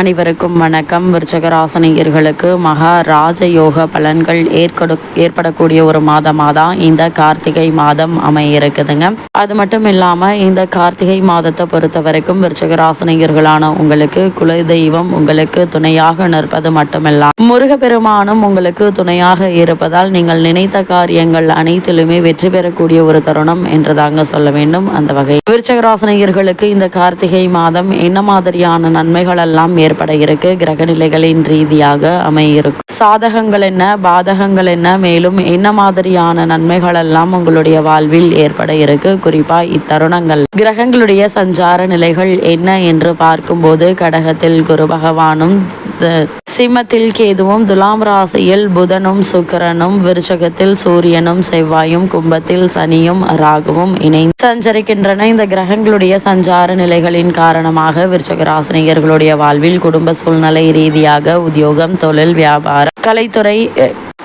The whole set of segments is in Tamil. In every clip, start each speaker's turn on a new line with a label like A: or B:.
A: அனைவருக்கும் வணக்கம். விருச்சகராசனிகர்களுக்கு மகா ராஜயோக பலன்கள் ஏற்கடு ஏற்படக்கூடிய ஒரு மாதமாக தான் இந்த கார்த்திகை மாதம் அமைய இருக்குதுங்க அது மட்டும் இல்லாமல் இந்த கார்த்திகை மாதத்தை பொறுத்த வரைக்கும் விருச்சகராசனிகர்களான உங்களுக்கு குலதெய்வம் உங்களுக்கு துணையாக நிற்பது மட்டுமில்லாம் முருகப்பெருமானும் உங்களுக்கு துணையாக இருப்பதால் நீங்கள் நினைத்த காரியங்கள் அனைத்திலுமே வெற்றி பெறக்கூடிய ஒரு தருணம் என்று தாங்க சொல்ல வேண்டும் அந்த வகை. விருச்சகராசனிகர்களுக்கு இந்த கார்த்திகை மாதம் என்ன மாதிரியான நன்மைகள் எல்லாம் ஏற்பட இருக்கு கிரக நிலைகளின் ரீதியாக அமையிருக்கும் சாதகங்கள் என்ன? பாதகங்கள் என்ன? மேலும் என்ன மாதிரியான நன்மைகள் எல்லாம் உங்களுடைய வாழ்வில் ஏற்பட இருக்கு குறிப்பா இத்தருணங்கள். கிரகங்களுடைய சஞ்சார நிலைகள் என்ன என்று பார்க்கும்போது கடகத்தில் குரு பகவானும் சிம்மத்தில் கேதுவும் துலாம் ராசியில் புதனும் சுக்கரனும் விருச்சகத்தில் சூரியனும் செவ்வாயும் கும்பத்தில் சனியும் ராகுவும் இணைந்து சஞ்சரிக்கின்றன. இந்த கிரகங்களுடைய சஞ்சார நிலைகளின் காரணமாக விருச்சக ராசினியர்களுடைய வாழ்வில் குடும்ப சூழ்நிலை ரீதியாக உத்தியோகம் தொழில் வியாபாரம் கலைத்துறை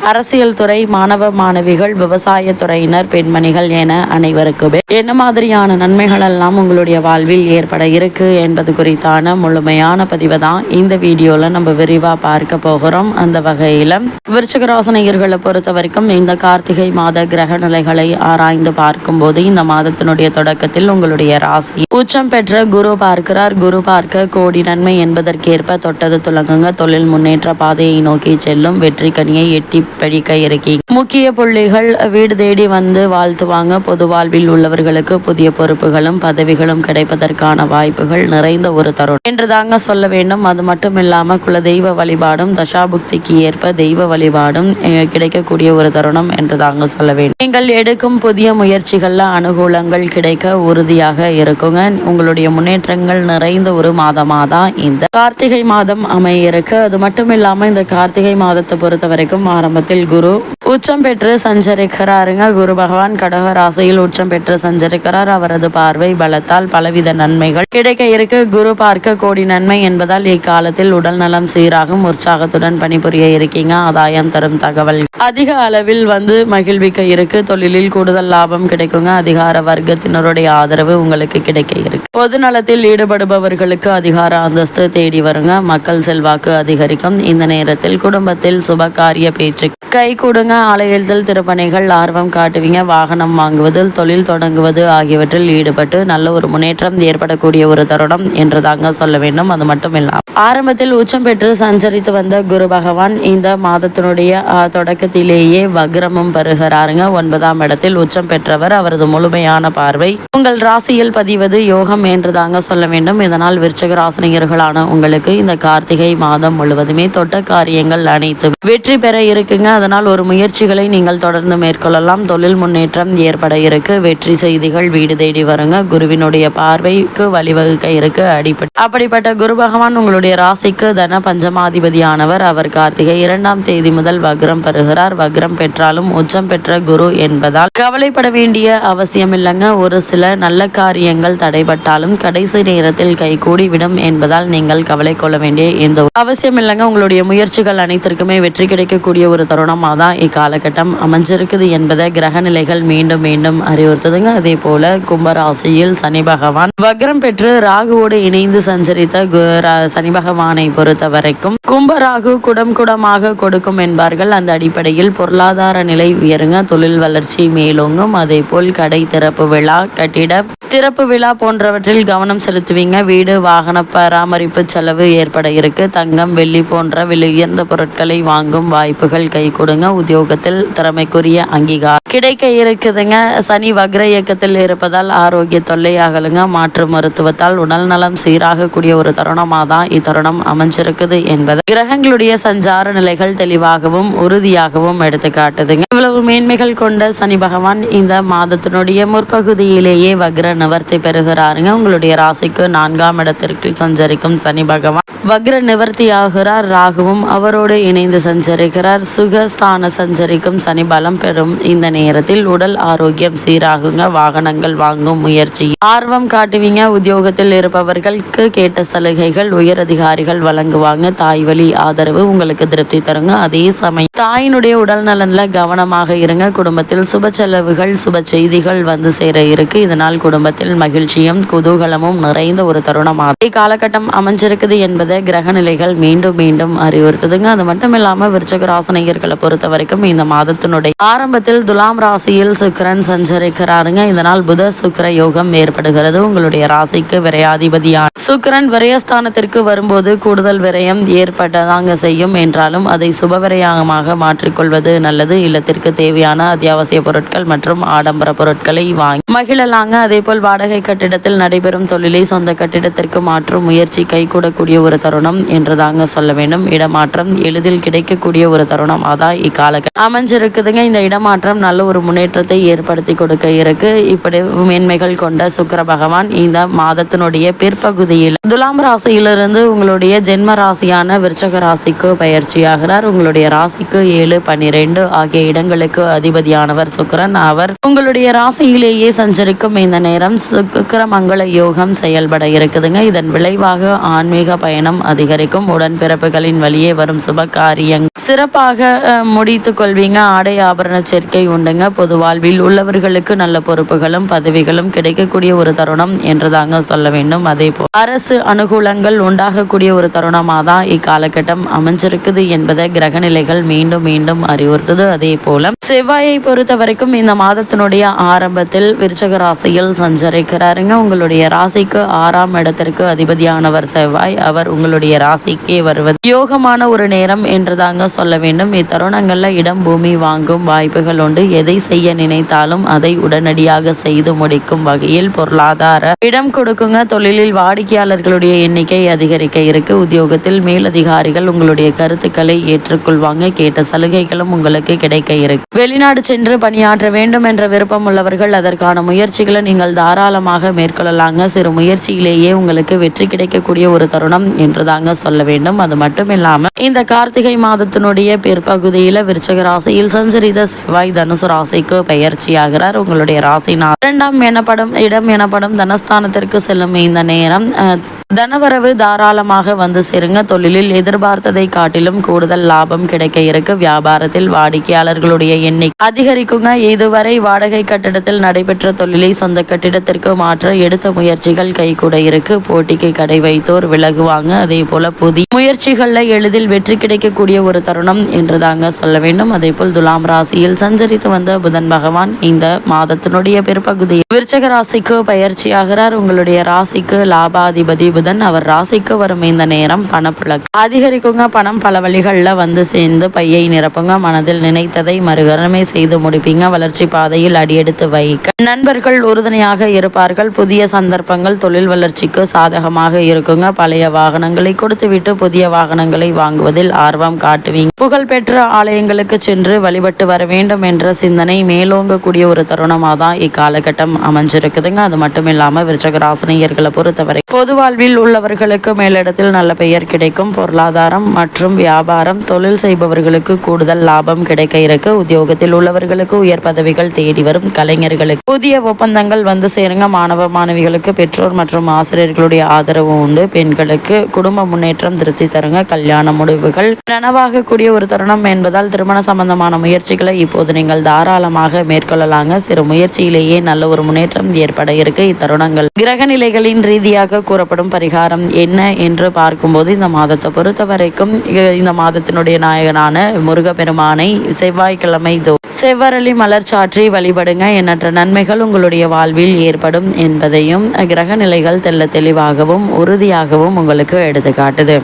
A: அரசியல் துறை மாணவ மாணவிகள் விவசாய துறையினர் பெண்மணிகள் என அனைவருக்குமே என்ன மாதிரியான நன்மைகள் எல்லாம் உங்களுடைய வாழ்வில் ஏற்பட இருக்கு என்பது குறித்தான முழுமையான பதிவை தான் இந்த வீடியோல நம்ம விரிவா பார்க்க போகிறோம். அந்த வகையில விருச்சகராசனையர்களை பொறுத்த வரைக்கும் இந்த கார்த்திகை மாத கிரக நிலைகளை ஆராய்ந்து பார்க்கும்போது இந்த மாதத்தினுடைய தொடக்கத்தில் உங்களுடைய ராசி உச்சம் பெற்ற குரு பார்க்கிறார். குரு பார்க்க கோடி நன்மை என்பதற்கேற்ப தொட்டது துலங்குங்க. தொழில் முன்னேற்ற பாதையை நோக்கி செல்லும் வெற்றி கனியை எட்டி படிக்க இருக்கீங்க. முக்கிய புள்ளிகள் வீடு தேடி வந்து வாழ்த்துவாங்க. பொது வாழ்வில் உள்ளவர்களுக்கு புதிய பொறுப்புகளும் பதவிகளும் கிடைப்பதற்கான வாய்ப்புகள் நிறைந்த ஒரு தருணம். என்று தாங்க சொல்ல வேண்டும். அது மட்டும் இல்லாம குலதெய்வ வழிபாடும் தசாபுக்திக்கு ஏற்ப தெய்வ வழிபாடும் கிடைக்கக்கூடிய ஒரு தருணம் என்று தாங்க சொல்ல வேண்டும். நீங்கள் எடுக்கும் புதிய முயற்சிகள்ல அனுகூலங்கள் கிடைக்க உறுதியாக இருக்குங்க. உங்களுடைய முன்னேற்றங்கள் நிறைந்த ஒரு மாதமாக தான் இந்த கார்த்திகை மாதம் அமைய இருக்கு அது மட்டும் இல்லாம இந்த கார்த்திகை மாதத்தை பொறுத்த வரைக்கும் ஆரம்பத்தில் குரு உச்சம் பெற்று சஞ்சரிக்கிறாருங்க. குரு பகவான் கடக ராசியில் உச்சம் பெற்று சஞ்சரிக்கிறார். அவரது பார்வை பலத்தால் பலவித நன்மைகள் கிடைக்க இருக்கு. குரு பார்க்க கோடி நன்மை என்பதால் இக்காலத்தில் உடல் நலம் சீராகும். உற்சாகத்துடன் பணிபுரிய இருக்கீங்க. ஆதாயம் தரும் தகவல் அதிக அளவில் வந்து மகிழ்விக்க இருக்கு. தொழிலில் கூடுதல் லாபம் கிடைக்குங்க. அதிகார வர்க்கத்தினருடைய ஆதரவு உங்களுக்கு கிடைக்க இருக்கு. பொது நலத்தில் ஈடுபடுபவர்களுக்கு அதிகார அந்தஸ்து தேடி வருங்க. மக்கள் செல்வாக்கு அதிகரிக்கும். இந்த நேரத்தில் குடும்பத்தில் சுபகாரிய பேச்சு கை கொடுங்க ஆலயத்தில் திருப்பணிகள் ஆர்வம் காட்டுவீங்க வாகனம் வாங்குவதில் தொழில் தொடங்குவது ஆகியவற்றில் ஈடுபட்டு நல்ல ஒரு முன்னேற்றம் ஏற்படக்கூடிய ஒரு தருணம் என்று தாங்க சொல்ல வேண்டும். அது மட்டும் இல்லாமல் ஆரம்பத்தில் உச்சம் பெற்று சஞ்சரித்து வந்த குரு பகவான் இந்த மாதத்தினுடைய தொடக்கத்திலேயே வக்ரமும் பெறுகிறாருங்க. ஒன்பதாம் இடத்தில் உச்சம் பெற்றவர் அவரது முழுமையான பார்வை. உங்கள் ராசியில் பதிவது யோகம் என்று தாங்க சொல்ல வேண்டும். இதனால் விருச்சக ராசினியர்களான உங்களுக்கு இந்த கார்த்திகை மாதம் முழுவதுமே தொட்ட காரியங்கள் அனைத்து வெற்றி பெற இருக்குங்க. அதனால் ஒரு முயற்சிகளை நீங்கள் தொடர்ந்து மேற்கொள்ளலாம். தொழில் முன்னேற்றம் ஏற்பட இருக்கு. வெற்றி செய்திகள் வீடு தேடி வருங்க. குருவினுடைய பார்வைக்கு வழிவகுக்க இருக்கு. அடிப்படை அப்படிப்பட்ட குரு பகவான் உங்களுடைய ராசிக்கு தன பஞ்சமாதிபதியானவர். அவர் கார்த்திகை இரண்டாம் தேதி முதல் வக்ரம் பெறுகிறார். வக்ரம் பெற்றாலும் உச்சம் பெற்ற குரு என்பதால் கவலைப்பட வேண்டிய அவசியம் இல்லைங்க. ஒரு சில நல்ல காரியங்கள் தடைபட்டாலும் கடைசி நேரத்தில் கைகூடி விடும் என்பதால் நீங்கள் கவலை கொள்ள வேண்டிய எந்த அவசியம் இல்லைங்க. உங்களுடைய முயற்சிகள் அனைத்திற்குமே வெற்றி கிடைக்கக்கூடிய ஒரு தருணமாக தான் இக்காலகட்டம் அமைஞ்சிருக்குது என்பதை கிரக நிலைகள் மீண்டும் மீண்டும் அறிவுறுத்துதுங்க. அதே போல கும்பராசியில் சனி பகவான் வக்ரம் பெற்று ராகுவோடு இணைந்து சஞ்சரித்த சனி பகவானை பொறுத்த வரைக்கும் கும்பராகு குடம் குடமாக கொடுக்கும் என்பார்கள். அந்த அடிப்படையில் பொருளாதார நிலை உயருங்க. தொழில் வளர்ச்சி மேலோங்கும். அதே போல் கடை திறப்பு விழா கட்டிட திறப்பு விழா போன்றவற்றில் கவனம் செலுத்துவீங்க. வீடு வாகன பராமரிப்பு செலவு ஏற்பட இருக்கு. தங்கம் வெள்ளி போன்ற விலை உயர்ந்த பொருட்களை வாங்கும் வாய்ப்புகள் கை கொடுங்க. உத்தியோகத்தில் திறமைக்குரிய அங்கீகாரம் கிடைக்க இருக்குதுங்க. சனி வக்ர இயக்கத்தில் இருப்பதால் ஆரோக்கிய தொல்லை அகலுங்க மாற்று மருத்துவத்தால் உடல் நலம் சீராகக்கூடிய ஒரு தருணமாக தான் இத்தருணம் அமைஞ்சிருக்குது என்பது கிரகங்களுடைய சஞ்சார நிலைகள் தெளிவாகவும் உறுதியாகவும் எடுத்து காட்டுதுங்க இவ்வளவு மேன்மைகள் கொண்ட சனி பகவான் இந்த மாதத்தினுடைய முற்பகுதியிலேயே வக்ர நிவர்த்தி பெறுகிறாருங்க. உங்களுடைய ராசிக்கு நான்காம் இடத்திற்கு சஞ்சரிக்கும் சனி பகவான் வக்ர நிவர்த்தி ஆகிறார் ராகுவும் அவரோடு இணைந்து சஞ்சரிக்கிறார். சுக ஸ்தான சஞ்சரிக்கும் சனி பலம் பெறும். இந்த நேரத்தில் உடல் ஆரோக்கியம் சீராகுங்க. வாகனங்கள் வாங்கும் முயற்சி. ஆர்வம் காட்டுவீங்க. உத்தியோகத்தில் இருப்பவர்களுக்கு கேட்ட சலுகைகள் உயர் அதிகாரிகள் வழங்குவாங்க. தாய் வழி ஆதரவு உங்களுக்கு திருப்தி தருங்க. அதே சமயம் தாயினுடைய உடல் நலன்ல கவனமாக இருங்க. குடும்பத்தில் சுப செலவுகள் சுப செய்திகள் வந்து சேர இருக்கு. இதனால் குடும்பத்தில் மகிழ்ச்சியும் குதூகலமும் நிறைந்த ஒரு தருணமாக. காலகட்டம் அமைஞ்சிருக்குது என்பதை என்பதை கிரக நிலைகள் மீண்டும் மீண்டும் அறிவுறுத்துதுங்க. அது மட்டும் இல்லாம விருச்சக ராசனையர்களை பொறுத்த வரைக்கும் இந்த மாதத்தினுடைய ஆரம்பத்தில் துலாம் ராசியில் சுக்கரன் சஞ்சரிக்கிறாருங்க. இதனால் புத சுக்கர யோகம் ஏற்படுகிறது. உங்களுடைய ராசிக்கு விரையாதிபதியான சுக்கரன் விரயஸ்தானத்திற்கு வரும்போது கூடுதல் விரயம் ஏற்பட்டதாங்க செய்யும். என்றாலும் அதை சுப விரயமாக மாற்றிக்கொள்வது நல்லது. இல்லத்திற்கு தேவையான அத்தியாவசிய பொருட்கள் மற்றும் ஆடம்பர பொருட்களை வாங்கி மகிழலாங்க. அதே போல் வாடகை கட்டிடத்தில் நடைபெறும் தொழிலை சொந்த கட்டிடத்திற்கு மாற்றும் முயற்சி கைகூடக்கூடிய ஒரு தருணம் என்றுதாங்க சொல்ல வேண்டும். இடமாற்றம் எளிதில் கிடைக்கக்கூடிய ஒரு தருணம். அதான் இக்காலகட்டம் அமைஞ்சிருக்குதுங்க. இந்த இடமாற்றம் நல்ல ஒரு முன்னேற்றத்தை ஏற்படுத்தி கொடுக்க இருக்கு. இப்படி மேன்மைகள் கொண்ட சுக்கர பகவான் இந்த மாதத்தினுடைய பிற்பகுதியில் துலாம் ராசியிலிருந்து உங்களுடைய ஜென்ம ராசியான விருச்சக ராசிக்கு பயிற்சியாகிறார். உங்களுடைய ராசிக்கு ஏழு பன்னிரெண்டு ஆகிய இடங்களுக்கு அதிபதியானவர் சுக்கிரன் அவர் உங்களுடைய ராசியிலேயே சஞ்சரிக்கும் இந்த நேரம் சுக்கர மங்கள யோகம் செயல்பட இருக்குதுங்க. இதன் விளைவாக ஆன்மீக பயணம் அதிகரிக்கும். உடன்பிறப்புகளின் வழியே வரும் சுப காரியங்கள் சிறப்பாக முடித்து முடித்துக் கொள்வீங்க ஆடை ஆபரண சேர்க்கை உண்டுங்க. பொது வாழ்வில் உள்ளவர்களுக்கு நல்ல பொறுப்புகளும் பதவிகளும் கிடைக்கக்கூடிய ஒரு தருணம் என்றுதாங்க சொல்ல வேண்டும். அதே போல் அரசு அனுகூலங்கள் உண்டாகக்கூடிய ஒரு தருணமாக தான் இக்காலகட்டம் அமைஞ்சிருக்குது என்பதை கிரகநிலைகள் மீண்டும் மீண்டும் அறிவுறுத்துது. அதே போல செவ்வாயை பொறுத்த வரைக்கும் இந்த மாதத்தினுடைய ஆரம்பத்தில் விருச்சக ராசியில் சஞ்சரிக்கிறாருங்க. உங்களுடைய ராசிக்கு ஆறாம் இடத்திற்கு அதிபதியானவர் செவ்வாய். அவர் உங்களுடைய ராசிக்கே வருவது யோகமான ஒரு நேரம் என்றுதாங்க சொல்ல வேண்டும். தருணங்களில் இடம் பூமி வாங்கும் வாய்ப்புகள் உண்டு. எதை செய்ய நினைத்தாலும் அதை உடனடியாக செய்து முடிக்கும் வகையில் பொருளாதார இடம் கொடுக்குங்க. தொழிலில் வாடிக்கையாளர்களுடைய எண்ணிக்கை அதிகரிக்க இருக்கு. உத்தியோகத்தில் மேலதிகாரிகள் உங்களுடைய கருத்துக்களை ஏற்றுக்கொள்வாங்க. கேட்ட சலுகைகளும் உங்களுக்கு கிடைக்க இருக்கு. வெளிநாடு சென்று பணியாற்ற வேண்டும் என்ற விருப்பம் உள்ளவர்கள் அதற்கான முயற்சிகளை நீங்கள் தாராளமாக மேற்கொள்ளலாங்க. சிறு முயற்சியிலேயே உங்களுக்கு வெற்றி கிடைக்கக்கூடிய ஒரு தருணம் என்றுதாங்க சொல்ல வேண்டும். அது மட்டும் இல்லாம இந்த கார்த்திகை மாதத்தினுடைய பிற்பகுதி பிற்பகுதியில விருச்சக ராசியில் சஞ்சரித செவ்வாய் தனுசு ராசிக்கு பயிற்சியாகிறார் உங்களுடைய ராசினா இரண்டாம் எனப்படும் இடம் எனப்படும் தனஸ்தானத்திற்கு செல்லும் இந்த நேரம் அஹ், தனவரவு தாராளமாக வந்து சேருங்க. தொழிலில் எதிர்பார்த்ததை காட்டிலும் கூடுதல் லாபம் கிடைக்க இருக்கு. வியாபாரத்தில் வாடிக்கையாளர்களுடைய எண்ணிக்கை அதிகரிக்குங்க. இதுவரை வாடகை கட்டிடத்தில் நடைபெற்ற தொழிலை சொந்த கட்டிடத்திற்கு மாற்ற எடுத்த முயற்சிகள் கைகூட இருக்கு. போட்டிக்கு கடை வைத்தோர் விலகுவாங்க. அதே போல புதிய முயற்சிகள்ல எளிதில் வெற்றி கிடைக்கக்கூடிய ஒரு தருணம் என்று தாங்க சொல்ல வேண்டும். அதே போல் துலாம் ராசியில் சஞ்சரித்து வந்த புதன் பகவான் இந்த மாதத்தினுடைய பிற்பகுதியில் விருச்சக ராசிக்கு பயிற்சியாகிறார். உங்களுடைய ராசிக்கு லாபாதிபதி புதன் அவர் ராசிக்கு வரும் இந்த நேரம் பணப்புழக்கம். அதிகரிக்குங்க பணம் பல வழிகளில் வந்து சேர்ந்து பையை நிரப்புங்க மனதில் நினைத்ததை மறுகரணமே செய்து முடிப்பீங்க வளர்ச்சி பாதையில் அடியெடுத்து வைக்க. நண்பர்கள் உறுதுணையாக இருப்பார்கள் புதிய சந்தர்ப்பங்கள் தொழில் வளர்ச்சிக்கு சாதகமாக இருக்குங்க. பழைய வாகனங்களை கொடுத்துவிட்டு புதிய வாகனங்களை வாங்குவதில் ஆர்வம் காட்டுவீங்க. புகழ்பெற்ற ஆலயங்களுக்கு சென்று வழிபட்டு வர வேண்டும் என்ற சிந்தனை மேலோங்கக்கூடிய ஒரு தருணமாக தான் இக்காலகட்டம் அமைஞ்சிருக்குதுங்க. அது மட்டும் இல்லாமல் விருச்சக ராசினியர்களை பொறுத்தவரை பொது வாழ்வில் உள்ளவர்களுக்கு மேலிடத்தில் நல்ல பெயர் கிடைக்கும். பொருளாதாரம் மற்றும் வியாபாரம் தொழில் செய்பவர்களுக்கு கூடுதல் லாபம் கிடைக்க இருக்கு. உத்தியோகத்தில் உள்ளவர்களுக்கு உயர் பதவிகள் தேடி வரும் கலைஞர்களுக்கு. புதிய ஒப்பந்தங்கள் வந்து சேருங்க. மாணவ மாணவிகளுக்கு பெற்றோர் மற்றும் ஆசிரியர்களுடைய ஆதரவு உண்டு. பெண்களுக்கு குடும்ப முன்னேற்றம் திருப்தி தருங்க. கல்யாண முடிவுகள் நனவாகக்கூடிய ஒரு தருணம் என்பதால் திருமண சம்பந்தமான முயற்சிகளை இப்போது நீங்கள் தாராளமாக மேற்கொள்ளலாங்க. சிறு முயற்சியிலேயே நல்ல ஒரு முன்னேற்றம் ஏற்பட இருக்கு. இத்தருணங்கள் கிரக நிலைகளின் ரீதியாக கூறப்படும் பரிகாரம் என்ன என்று பார்க்கும்போது இந்த மாதத்தை பொறுத்த வரைக்கும் இந்த மாதத்தினுடைய நாயகனான முருகப்பெருமானை செவ்வாய்க்கிழமை தோ செவ்வரளி மலர் சாற்றி வழிபடுங்க எண்ணற்ற நன்மைகள் உங்களுடைய வாழ்வில் ஏற்படும் என்பதையும் கிரக நிலைகள் தெள்ள தெளிவாகவும் உறுதியாகவும் உங்களுக்கு எடுத்துக்காட்டுது.